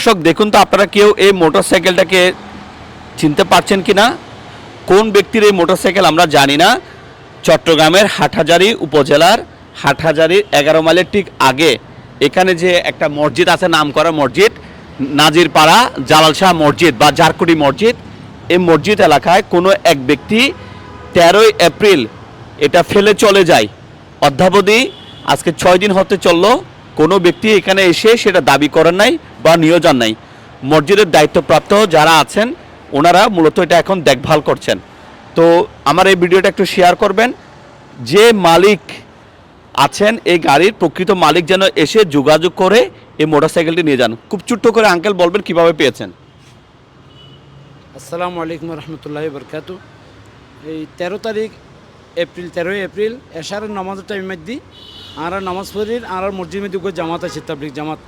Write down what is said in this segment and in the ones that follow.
দর্শক, দেখুন তো আপনারা কেউ এই মোটরসাইকেলটাকে চিনতে পারছেন কি না কোন ব্যক্তির এই মোটরসাইকেল আমরা জানি না। চট্টগ্রামের হাটহাজারি উপজেলার হাটহাজারির এগারো মাইলের ঠিক আগে এখানে যে একটা মসজিদ আছে নাম করা মসজিদ, নাজিরপাড়া জালাল শাহ মসজিদ বা জারকুটি মসজিদ, এই মসজিদ এলাকায় কোনো এক ব্যক্তি তেরোই এপ্রিল এটা ফেলে চলে যায়। অদ্যাবধি আজকে ছয় দিন হতে চলল কোনো ব্যক্তি এখানে এসে সেটা দাবি করেন নাই বা নিয়োজন নাই। মসজিদের দায়িত্বপ্রাপ্ত যারা আছেন, ওনারা মূলত এটা এখন দেখভাল করছেন। তো আমার এই ভিডিওটা একটু শেয়ার করবেন। যে মালিক আছেন এই গাড়ির প্রকৃত মালিক যেন এসে যোগাযোগ করে এই মোটরসাইকেলটি নিয়ে যান। খুব ছোট্ট করে আঙ্কেল বলবেন কীভাবে পেয়েছেন? আসসালামু আলাইকুম রহমতুল্লাহ বরকাত। এই তেরো তারিখ এপ্রিল, তেরোই এপ্রিল এশারের নামাজের টাইম মধ্যে আর নামাজ পড়ির আর মসজিদ মধ্যে গিয়ে জামাত আছে তাবলিক জামাত।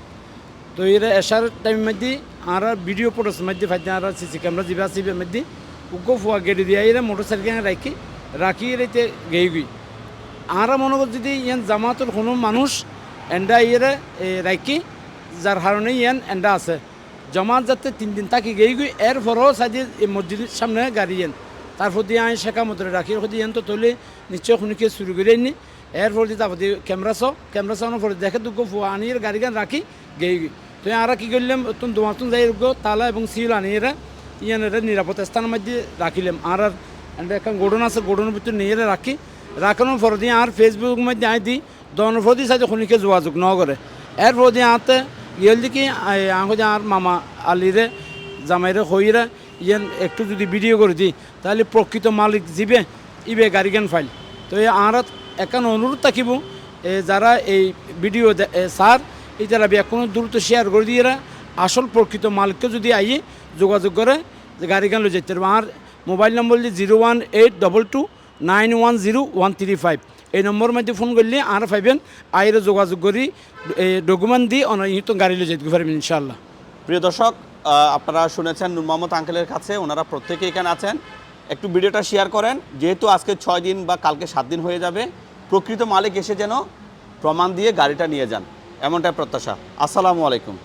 তো এরা এশার টাইম মধ্যে, আর ভিডিও ফটোস মধ্যে ফাইতে আর সিসি ক্যামেরা জিবা সিবের মধ্যে উগো ফুয়া গেড়ি দিয়ে এরা মোটর সাইকেল রাখি রাখি এরাইতে গেই গই আর মনে কর যদি ইয়ান জামাতের কোনো মানুষ এন্ডা ইয়েরে রাখি যার কারণে ইয়ান এন্ডা আছে। জমাত যাতে তিন দিন থাকি গেই গই এর পরও সাজি মসজিদের সামনে গাড়ি ইয়ান। তারপর দিয়ে আমি শেখা মতো রাখি ইয়ান তো তলে, নিশ্চয় শুনিকে শুরু করে নি এরপর দিয়ে তারপর ক্যামেরা চাও, ক্যামেরা চাওয়ানোর পরে দেখে দুঃখ আনিয়ে গাড়ি গান রাখি, গেই তো আর কি করলাম তুম তুমি দোমাতুন যাই তালা এবং সিল আনিয়ে ইয়ান এটা নিরাপদ স্থানের মধ্যে রাখিলাম। আর আর এখন গোডন আছে, গোডনের ভিতরে নিয়ে রাখি। রাখানোর পর দিয়ে আর ফেসবুক মধ্যে আই দিই দনের পর দিয়ে সাথে শুনিকে যোগাযোগ ন করে। এর পর দিয়ে আতে ইয়েল দিকে আঙ্কো যে আর মামা আলিরে জামাইরে হইরে ইয়ান একটু যদি ভিডিও করে দিই তাহলে প্রকৃত মালিক জিবে, ইবে গাড়ি গান ফাইল। তো এই আর একান অনুরোধ থাকিব যারা এই ভিডিও স্যার এই তারা কোনো দ্রুত শেয়ার করে দিয়ে আসল প্রকৃত মালিককে যদি আইয়ে যোগাযোগ করে, যে গাড়ি গান লই যেতে আর মোবাইল নম্বর যে zero one eight double two nine one zero one three five. এই নম্বরের মধ্যে ফোন করলে আর পাইবেন আইরে যোগাযোগ করি ডকুমেন্ট দিয়ে অনেক গাড়ি লই যেতে পারবেন ইনশাল্লাহ প্রিয় দর্শক আপনারা শুনেছেন নূর মোহাম্মদ আঙ্কেলের কাছে, ওনারা প্রত্যেকে এখানে আছেন। একটু ভিডিওটা শেয়ার করেন, যেহেতু আজকে ছয় দিন বা কালকে সাত দিন হয়ে যাবে, প্রকৃত মালিক এসে যেন প্রমাণ দিয়ে গাড়িটা নিয়ে যান, এমনটাই প্রত্যাশা। আসসালামু আলাইকুম।